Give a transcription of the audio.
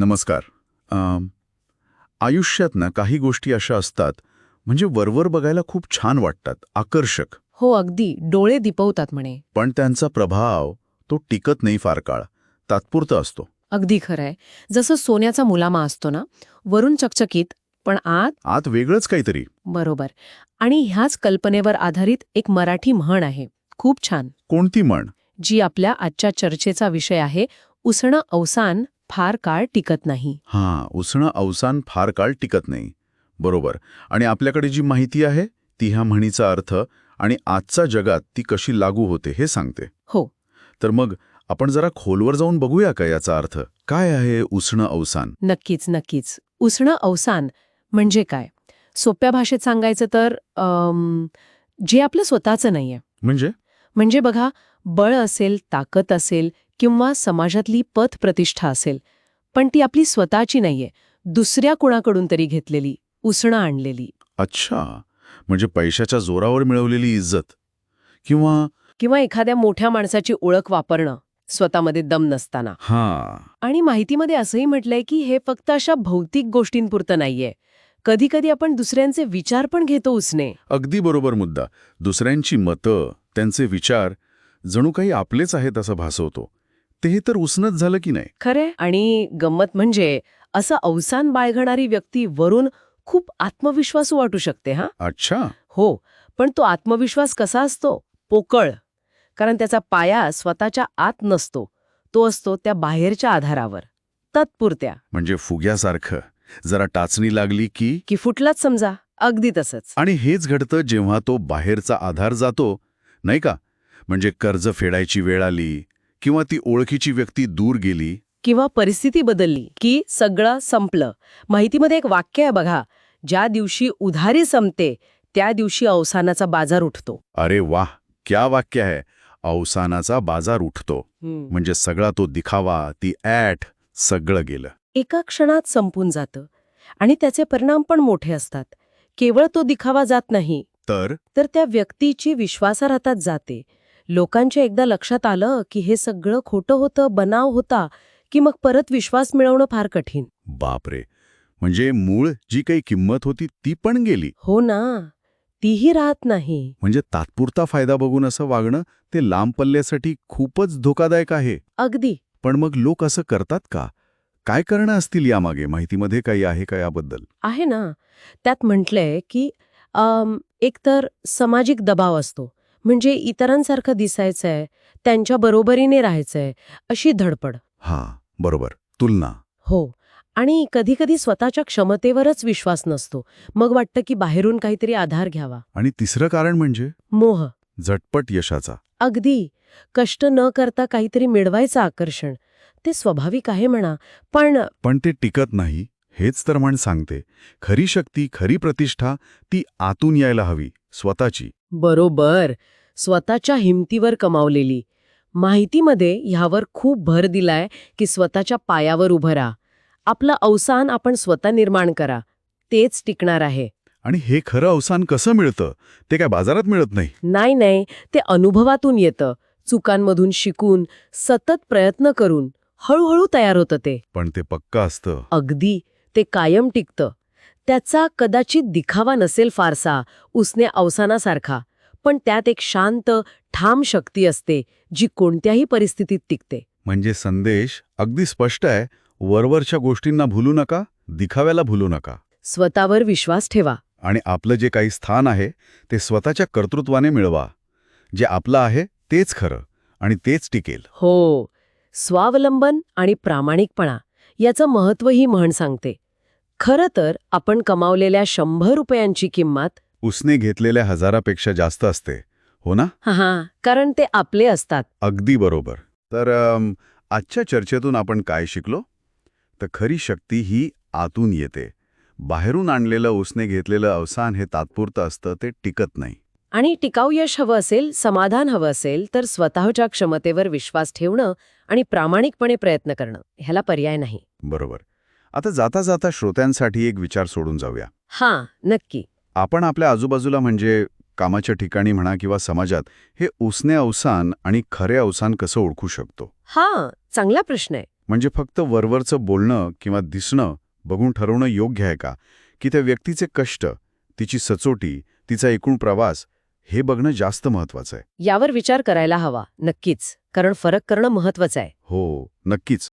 नमस्कार. आयुष्यात ना काही गोष्टी अशा असतात म्हणजे वरवर बघायला खूप छान वाटतात आकर्षक. हो अगदी. डोळे दिपवतात म्हणे. पण त्यांचा प्रभाव तो टिकत नाही फार काळ. तात्पुरता असतो. अगदी खरंय. जसं सोन्याचा मुलामा असतो ना वरून चकचकीत पण आत आत वेगळंच काहीतरी. बरोबर. आणि ह्याच कल्पनेवर आधारित एक मराठी म्हण आहे. खूप छान. कोणती म्हण? जी आपल्या आजच्या चर्चेचा विषय आहे उसणं अवसान फार काळ टिकत नाही. हां उसणं अवसान फार काळ टिकत नाही. बरोबर. आणि आपल्याकडे जी माहिती आहे ती ह्या म्हणीचा अर्थ आणि आजच्या जगात ती कशी लागू होते हे सांगते. हो. तर मग आपण जरा खोलवर जाऊन बघूया का याचा अर्थ? काय आहे उसणं अवसान? नक्कीच नक्कीच. उसणं अवसान म्हणजे काय? सोप्या भाषेत सांगायचं तर अम, जे आपलं स्वतःचं नाहीये. म्हणजे? म्हणजे बघा बळ असेल ताकद असेल किंवा समाजातली पथ प्रतिष्ठा असेल पण ती आपली स्वतःची नाहीये. दुसऱ्या कुणाकडून तरी घेतलेली उसणं आणलेली. अच्छा. म्हणजे पैशाच्या जोरावर मिळवलेली इज्जत. किंवा किंवा एखाद्या मोठ्या माणसाची ओळख वापरणं स्वतःमध्ये दम नसताना. हां. आणि माहितीमध्ये असंही म्हटलंय की हे फक्त अशा भौतिक गोष्टींपुरतं नाहीये. कधी कधी आपण दुसऱ्यांचे विचार पण घेतो उसने. अगदी बरोबर मुद्दा. दुसऱ्यांची मतं त्यांचे विचार जणू काही आपलेच आहेत असं भासवतो. ते तर उसनच झालं की नाही? खरे आणि गंमत म्हणजे असं अवसान बाळगणारी व्यक्ती वरून खूप आत्मविश्वासू वाटू शकते हा? अच्छा. हो. पण तो आत्मविश्वास कसा असतो? पोकळ. कारण त्याचा पाया स्वतःच्या आत नसतो. तो असतो त्या बाहेरच्या आधारावर. तत्पुरत्या. म्हणजे फुग्यासारखं. जरा टाचणी लागली की? की फुटलाच समजा अगदी तसंच. आणि हेच घडतं जेव्हा तो बाहेरचा आधार जातो नाही का? म्हणजे कर्ज फेडायची वेळ आली किंवा ती ओळखीची व्यक्ती दूर गेली. किंवा परिस्थिती बदलली की सगळं संपलं. माहितीमध्ये एक वाक्य आहे बघा ज्या दिवशी उधारी संपते त्या दिवशी अवसानाचा बाजार उठतो. अरे वाह क्या वाक्य आहे अवसानाचा बाजार उठतो. म्हणजे सगळा तो दिखावा ती ॲट सगळं गेलं. एका क्षणात संपून जातं. आणि त्याचे परिणाम पण मोठे असतात. केवळ तो दिखावा जात नाही. तर? तर त्या व्यक्तीची विश्वासार्हताच जाते. लोकांच्या एकदा लक्षात आलं की हे सगळं खोटं होतं बनाव होता की मग परत विश्वास मिळवणं फार कठीण. बापरे! म्हणजे मूळ जी काही किंमत होती ती पण गेली. हो ना. तीही राहत नाही. म्हणजे तात्पुरता फायदा बघून असं वागणं ते लांब पल्ल्यासाठी खूपच धोकादायक आहे. अगदी. पण मग लोक असं करतात का? काय करणं असतील यामागे? माहितीमध्ये काही आहे का याबद्दल? आहे ना. त्यात म्हटलंय की एकतर सामाजिक दबाव असतो. म्हणजे इतरांसारखं दिसायचंय त्यांच्या बरोबरीने राहायचंय अशी धडपड. हा बरोबर. तुलना. हो. आणि कधीकधी स्वतःच्या क्षमतेवरच विश्वास नसतो. मग वाटतं की बाहेरून काहीतरी आधार घ्यावा. आणि तिसरं कारण म्हणजे? मोह. झटपट यशाचा. अगदी. कष्ट न करता काहीतरी मिळवायचं आकर्षण. ते स्वाभाविक आहे म्हणा पण पण ते टिकत नाही हेच तर म्हण सांगते. खरी शक्ती खरी प्रतिष्ठा ती आतून यायला हवी स्वतःची. बरोबर. स्वतःच्या हिमतीवर कमावलेली. माहितीमध्ये ह्यावर खूप भर दिलाय की स्वतःच्या पायावर उभं राहा. आपलं अवसान आपण स्वतः निर्माण करा. तेच टिकणार आहे. आणि हे खरं अवसान कसं मिळतं? ते काय बाजारात मिळत नाही? नाही नाही. ते अनुभवातून येतं. चुकांमधून शिकून सतत प्रयत्न करून. हळूहळू तयार होतं ते. पण ते पक्का असतं. अगदी. ते कायम टिकतं. त्याचा कदाचित दिखावा नसेल फारसा उसने अवसानासारखा. पण त्यात एक शांत ठाम शक्ती असते जी कोणत्याही परिस्थितीत टिकते. म्हणजे संदेश अगदी स्पष्ट आहे वरवरच्या गोष्टींना भुलू नका दिखाव्याला भुलू नका. स्वतःवर विश्वास ठेवा. आणि आपलं जे काही स्थान आहे ते स्वतःच्या कर्तृत्वाने मिळवा. जे आपलं आहे तेच खरं आणि तेच टिकेल. हो. स्वावलंबन आणि प्रामाणिकपणा याचं महत्त्व ही म्हण सांगते. खरं तर आपण कमावलेल्या शंभर रुपयांची किंमत उसने घेतलेल्या हजारापेक्षा जास्त असते हो ना? हा हा कारण ते आपले असतात. अगदी बरोबर. तर अम, आजच्या चर्चेतून आपण काय शिकलो? तर खरी शक्ती ही आतून येते. बाहेरून आणलेलं उसने घेतलेलं अवसान हे तात्पुरतं असतं ते टिकत नाही. आणि टिकाऊ यश हवं असेल समाधान हवं असेल तर स्वतःच्या क्षमतेवर विश्वास ठेवणं आणि प्रामाणिकपणे प्रयत्न करणं ह्याला पर्याय नाही. बरोबर. आता जाता जाता श्रोत्यांसाठी एक विचार सोडून जाऊया. हां नक्की. आपण आपल्या आजूबाजूला म्हणजे कामाच्या ठिकाणी म्हणा किंवा समाजात हे उसने अवसान आणि खरे अवसान कसं ओळखू शकतो? हां चांगला प्रश्न आहे. म्हणजे फक्त वरवरचं बोलणं किंवा दिसणं बघून ठरवणं योग्य आहे का? की त्या व्यक्तीचे कष्ट तिची सचोटी तिचा एकूण प्रवास हे बघणं जास्त महत्वाचं आहे. यावर विचार करायला हवा नक्कीच. कारण फरक करणं महत्वाचं आहे. हो नक्कीच.